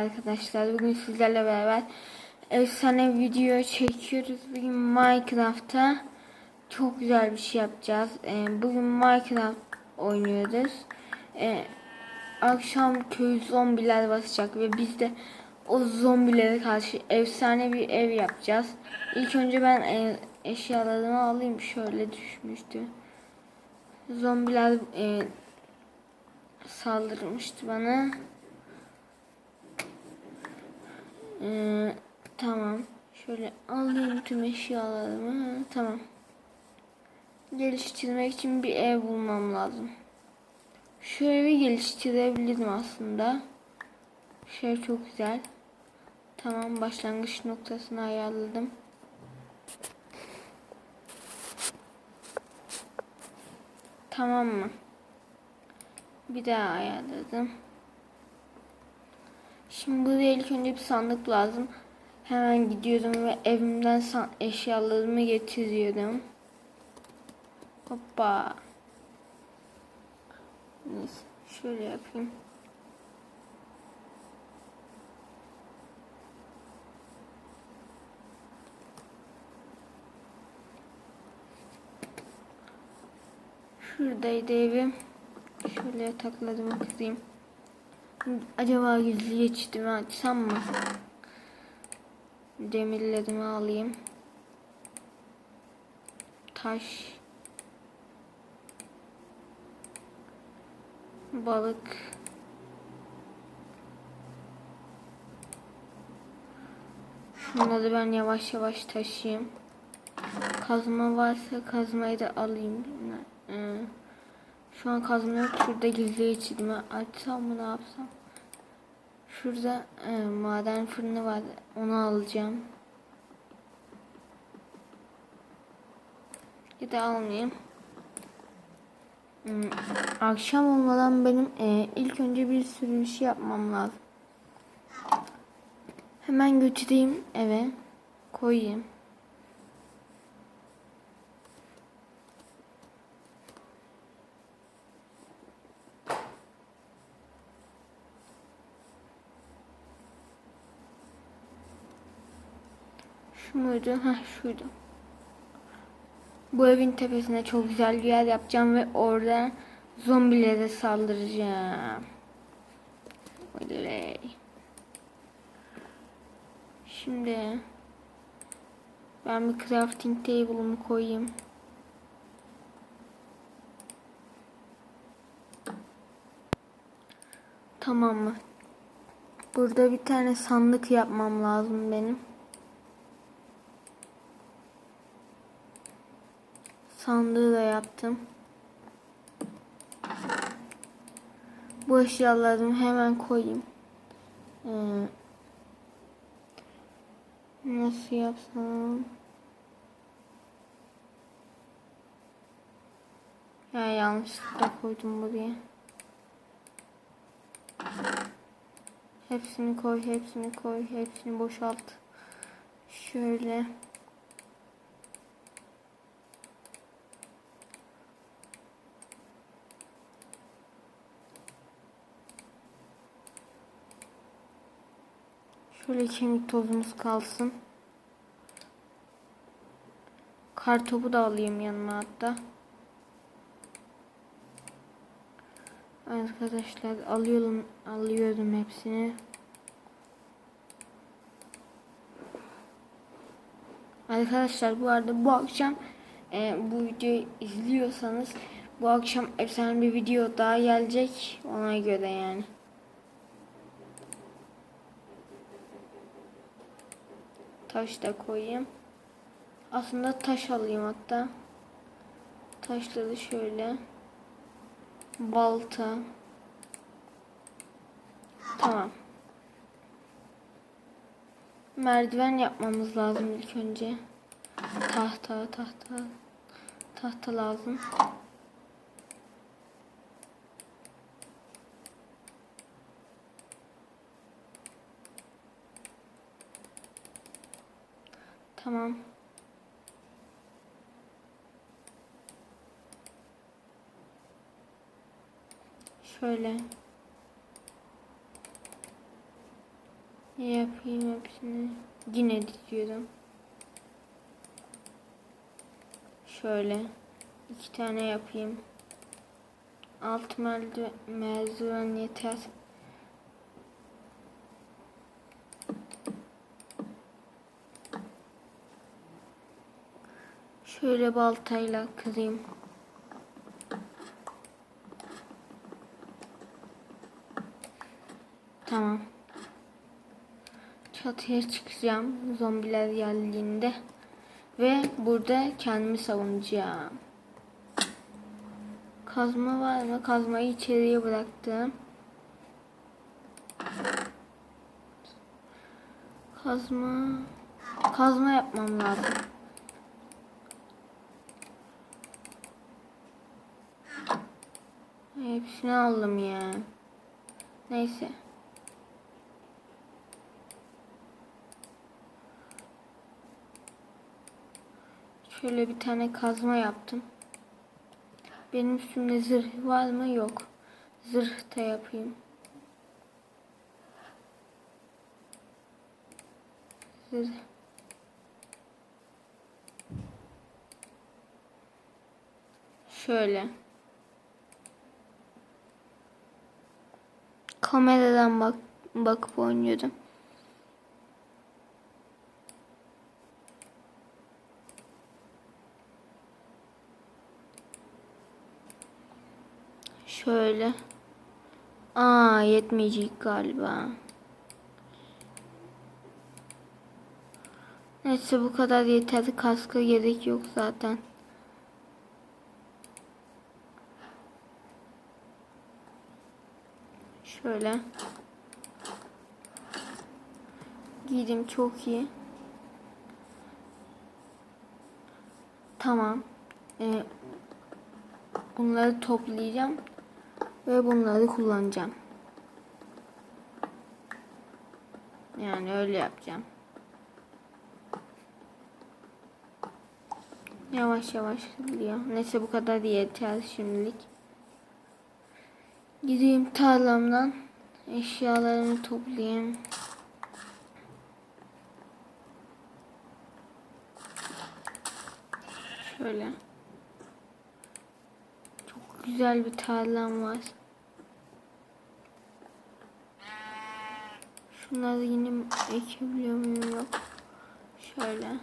arkadaşlar. Bugün sizlerle beraber efsane video çekiyoruz. Bugün Minecraft'ta çok güzel bir şey yapacağız. Ee, bugün Minecraft oynuyoruz. Ee, akşam köy zombiler basacak ve biz de o zombilere karşı efsane bir ev yapacağız. İlk önce ben e, eşyalarımı alayım. Şöyle düşmüştü. Zombiler e, saldırmıştı bana. Ee, tamam. Şöyle alayım tüm eşyalarımı. Tamam. Geliştirmek için bir ev bulmam lazım. Şu evi geliştirebilirim aslında. Şey çok güzel. Tamam başlangıç noktasını ayarladım. Tamam mı? Bir daha ayarladım. Şimdi buraya ilk önce bir sandık lazım. Hemen gidiyorum ve evimden eşyalarımı getiriyorum. Hoppa. Neyse şöyle yapayım. Şuradaydı evim. Şöyle yataklarımı kırayım. Acaba gizli geçitimi açsam mı? Demirlerimi alayım. Taş. Balık. Şunları ben yavaş yavaş taşıyayım. Kazma varsa kazmayı da alayım. Ee, şu an kazma. Şurada gizli geçidimi açsam mı ne yapsam? Şurada e, maden fırını var. Onu alacağım. Ya da almayayım. Hmm, akşam olmadan benim e, ilk önce bir sürü şey yapmam lazım. Hemen götüreyim eve. Koyayım. Şu muydu? Heh şuydu. Bu evin tepesine çok güzel bir yer yapacağım ve orada zombilere saldıracağım. Oley. Şimdi ben bir crafting table'ımı koyayım. Tamam mı? Burada bir tane sandık yapmam lazım benim. Sandığı da yaptım. Bu eşyalarımı hemen koyayım. Ee, nasıl yapsam? Ya yanlışlıkla koydum buraya. Hepsini koy, hepsini koy, hepsini boşalt. Şöyle. Şöyle kemik tozumuz kalsın. Kartopu da alayım yanıma hatta. Arkadaşlar alıyorum alıyorum hepsini. Arkadaşlar bu arada bu akşam e, bu videoyu izliyorsanız bu akşam efsane bir video daha gelecek ona göre yani. Taş da koyayım. Aslında taş alayım hatta. Taşları şöyle. Balta. Tamam. Merdiven yapmamız lazım ilk önce. Tahta, tahta. Tahta lazım. Tamam. Şöyle. Yapayım hepsini. Yine diziyorum. Şöyle iki tane yapayım. Alt merdiven, yeter. Şöyle baltayla kırayım. Tamam. Çatıya çıkacağım zombiler geldiğinde. Ve burada kendimi savunacağım. Kazma var mı? Kazmayı içeriye bıraktım. Kazma. Kazma yapmam lazım. Hepsini aldım ya. Neyse. Şöyle bir tane kazma yaptım. Benim üstümde zırh var mı? Yok. Zırh da yapayım. Zırh. Şöyle. Kameradan bak bakıp oynuyordum. Şöyle. Aa yetmeyecek galiba. Neyse bu kadar yeter. Kaska gerek yok zaten. Şöyle. Giydim çok iyi. Tamam. Ee, bunları toplayacağım ve bunları kullanacağım. Yani öyle yapacağım. Yavaş yavaş gidiyor. Neyse bu kadar yeter şimdilik. Gideyim tarlamdan eşyalarımı toplayayım. Şöyle. Çok güzel bir tarlam var. Şunları yine ekebiliyor muyum? Yok. Şöyle.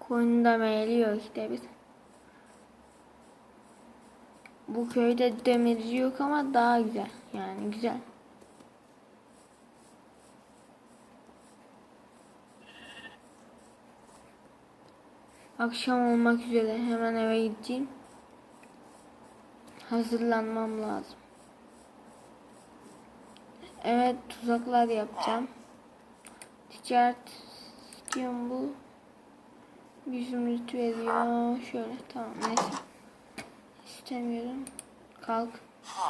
Koyunu da meyliyor işte biz. Bu köyde demirci yok ama daha güzel. Yani güzel. Akşam olmak üzere hemen eve gideceğim. Hazırlanmam lazım. Evet tuzaklar yapacağım. Ticaret istiyorum bu. Zümrüt veriyor. Şöyle tamam neyse. İstemiyorum. Kalk.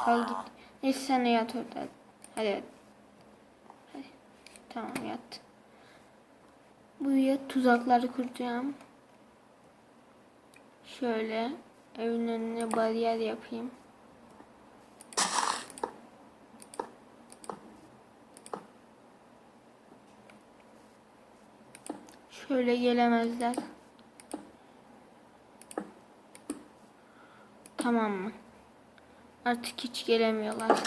Kalk git. Neyse sen yat orada. Hadi. Hadi. Tamam yat. Buraya tuzakları kuracağım. Şöyle evin önüne bariyer yapayım. Şöyle gelemezler. Tamam mı? Artık hiç gelemiyorlar.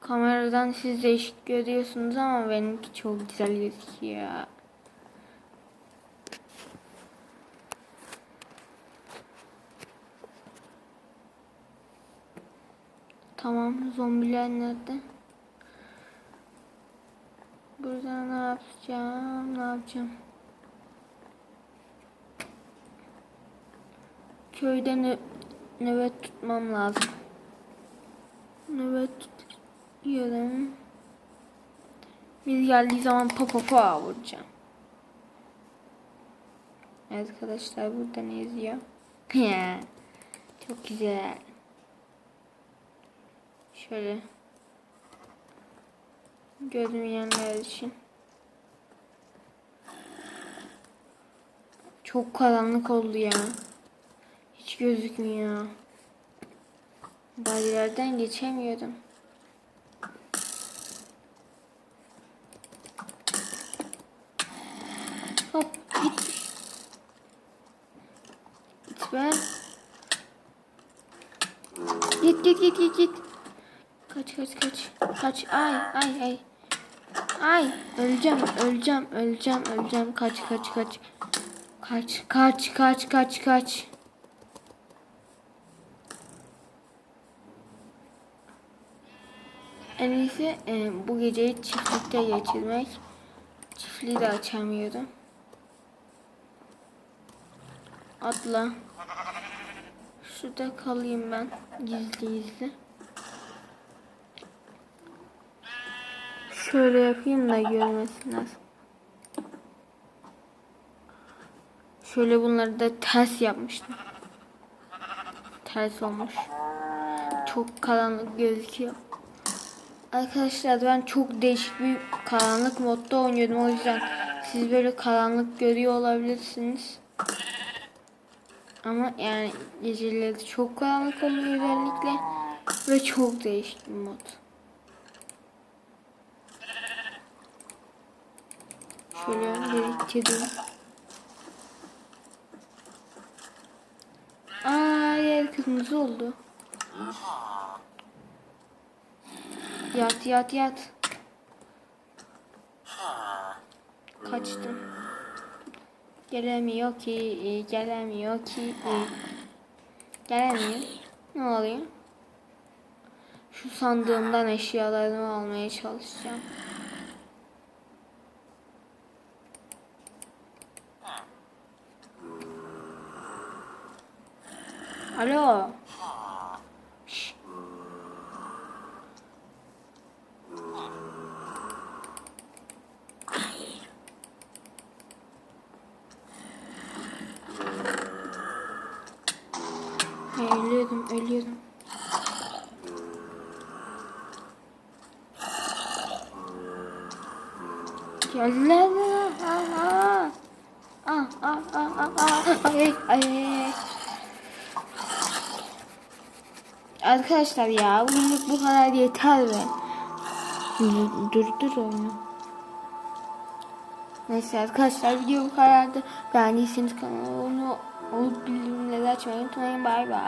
Kameradan siz değişik görüyorsunuz ama benimki çok güzel gözüküyor. Tamam zombiler nerede? Burada ne yapacağım? Ne yapacağım? Köyde nö nöbet tutmam lazım. Nöbet tutuyorum. Bir geldiği zaman pa pa pa vuracağım. Evet arkadaşlar burada ne yazıyor? Çok güzel. Şöyle görmeyenler için Çok karanlık oldu ya. Hiç gözükmüyor. Bariyerden geçemiyorum. Hop git. Git be. Git git git git git. Kaç kaç kaç. Kaç ay ay ay. Ay öleceğim öleceğim öleceğim öleceğim kaç kaç kaç. Kaç kaç kaç kaç kaç. En iyisi e, bu geceyi çiftlikte geçirmek. Çiftliği de açamıyorum. Atla. Şurada kalayım ben gizli gizli. Şöyle yapayım da görmesinler. Şöyle bunları da ters yapmıştım. Ters olmuş. Çok karanlık gözüküyor. Arkadaşlar ben çok değişik bir karanlık modda oynuyordum. O yüzden siz böyle karanlık görüyor olabilirsiniz. Ama yani geceleri çok karanlık oluyor özellikle. Ve çok değişik bir mod. Şöyle biriktireyim. Aa yer kırmızı oldu. Yat yat yat. Kaçtım. Gelemiyor ki, gelemiyor ki. Gelemiyor. Ne oluyor? Şu sandığımdan eşyalarımı almaya çalışacağım. Alo. Ölüyordum, ölüyordum. Mi? Aa, aa. Aa, aa, aa, aa, aa. Ay, ay, ay. Arkadaşlar ya bugünlük bu kadar yeter be. Dur dur oyunu. Neyse arkadaşlar video bu kadardı. Beğendiyseniz kanalıma abone olup bildirimleri açmayı unutmayın. Bay bay.